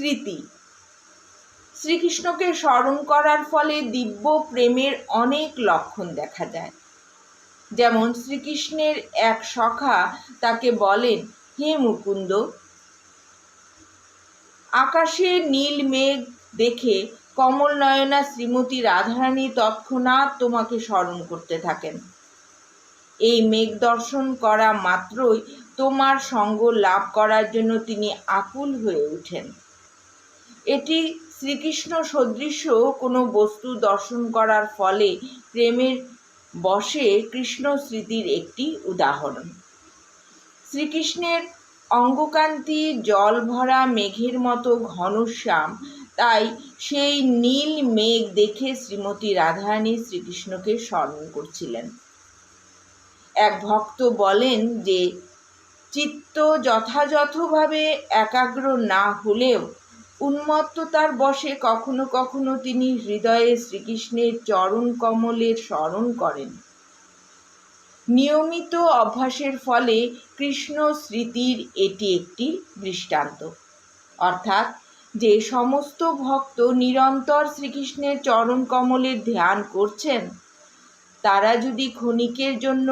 স্মৃতি। শ্রীকৃষ্ণকে স্মরণ করার ফলে দিব্য প্রেমের অনেক লক্ষণ দেখা যায়। যেমন শ্রীকৃষ্ণের এক সখা তাকে বলেন, হে মুকুন্দ, আকাশে নীল মেঘ দেখে কমল নয়না শ্রীমতী রাধারানী তৎক্ষণাৎ তোমাকে স্মরণ করতে থাকেন। এই মেঘ দর্শন করা মাত্রই তোমার সঙ্গ লাভ করার জন্য তিনি আকুল হয়ে ওঠেন এটি শ্রীকৃষ্ণ সদৃশ কোনো বস্তু দর্শন করার ফলে প্রেমের বশে কৃষ্ণ স্মৃতির একটি উদাহরণ। শ্রীকৃষ্ণের অঙ্গকান্তি, জল ভরা মেঘের মতো ঘনশ্যাম তাই সেই নীল মেঘ দেখে শ্রীমতী রাধারানী শ্রীকৃষ্ণকে স্মরণ করছিলেন। এক ভক্ত বলেন যে, চিত্ত যথাযথভাবে একাগ্র না হলেও উন্মত্ততার বশে কখনো কখনো তিনি হৃদয়ে শ্রীকৃষ্ণের চরণ কমলের স্মরণ করেন। নিয়মিত অভ্যাসের ফলে কৃষ্ণ স্মৃতির এটি একটি দৃষ্টান্ত। অর্থাৎ যে সমস্ত ভক্ত নিরন্তর শ্রীকৃষ্ণের চরণ কমলের ধ্যান করছেন, তারা যদি ক্ষণিকের জন্য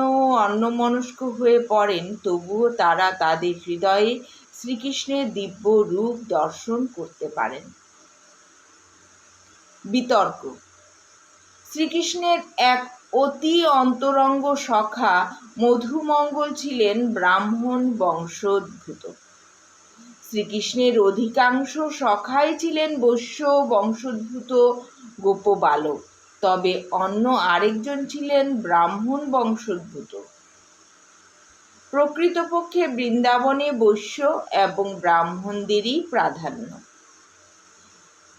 অন্যমনস্ক হয়ে পড়েন, তবুও তারা তাদের হৃদয়ে শ্রীকৃষ্ণের দিব্য রূপ দর্শন করতে পারেন। বিতর্ক। শ্রীকৃষ্ণের এক অতি অন্তরঙ্গ সখা মধুমঙ্গল ছিলেন ব্রাহ্মণ বংশোদ্ভূত। শ্রীকৃষ্ণের অধিকাংশ সখাই ছিলেন বৈশ্য বংশোদ্ভূত গোপবালক, তবে অন্য আরেকজন ছিলেন ব্রাহ্মণ বংশোদ্ভূত। প্রকৃতপক্ষে বৃন্দাবনে বৈশ্য এবং ব্রাহ্মণদেরই প্রাধান্য।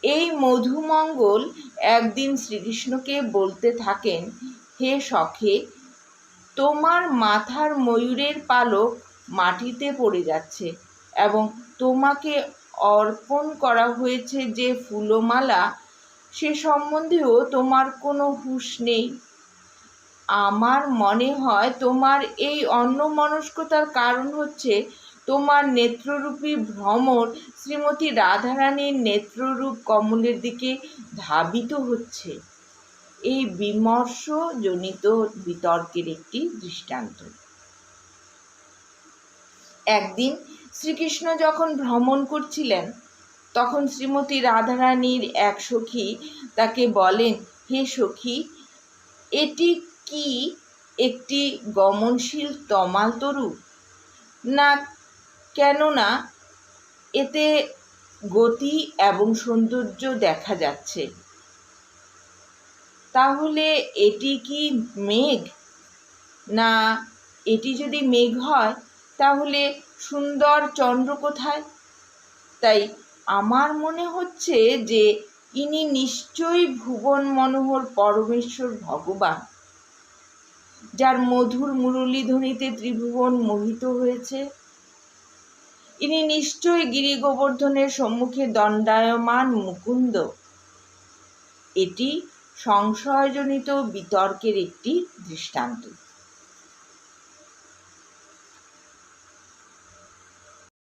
এই মধুমঙ্গল একদিন শ্রীকৃষ্ণকে বলতে থাকেন, হে সখে, তোমার মাথার ময়ূরের পালক মাটিতে পড়ে যাচ্ছে এবং তোমাকে অর্পণ করা হয়েছে যে ফুলমালা, সে সম্বন্ধেও তোমার কোনো হুঁশ নেই। আমার মনে হয় তোমার এই অন্যমনস্কতার কারণ হচ্ছে তোমার নেত্ররূপী ভ্রমর শ্রীমতী রাধারানীর নেত্ররূপ কমলের দিকে ধাবিত হচ্ছে। এই বিমর্ষজনিত বিতর্কের একটি দৃষ্টান্ত। একদিন শ্রীকৃষ্ণ যখন ভ্রমণ করছিলেন, তখন শ্রীমতী রাধারানীর এক সখী তাকে বলেন, হে সখী, এটি কি একটি গমনশীল তমাল তরু? না, কেননা এতে গতি এবং সৌন্দর্য দেখা যাচ্ছে। তাহলে এটি কি মেঘ? না, এটি যদি মেঘ হয়, তাহলে সুন্দর চন্দ্র কোথায়? তাই আমার মনে হচ্ছে যে ইনি নিশ্চয়ই ভুবন মনোহর পরমেশ্বর ভগবান। যার মধুর মুরলীধ্বনিতে ত্রিভুবন মোহিত হয়েছে। ইনি নিশ্চয়ই গিরি গোবর্ধনের সম্মুখে দণ্ডায়মান মুকুন্দ। এটি সংশয়জনিত বিতর্কের একটি দৃষ্টান্ত।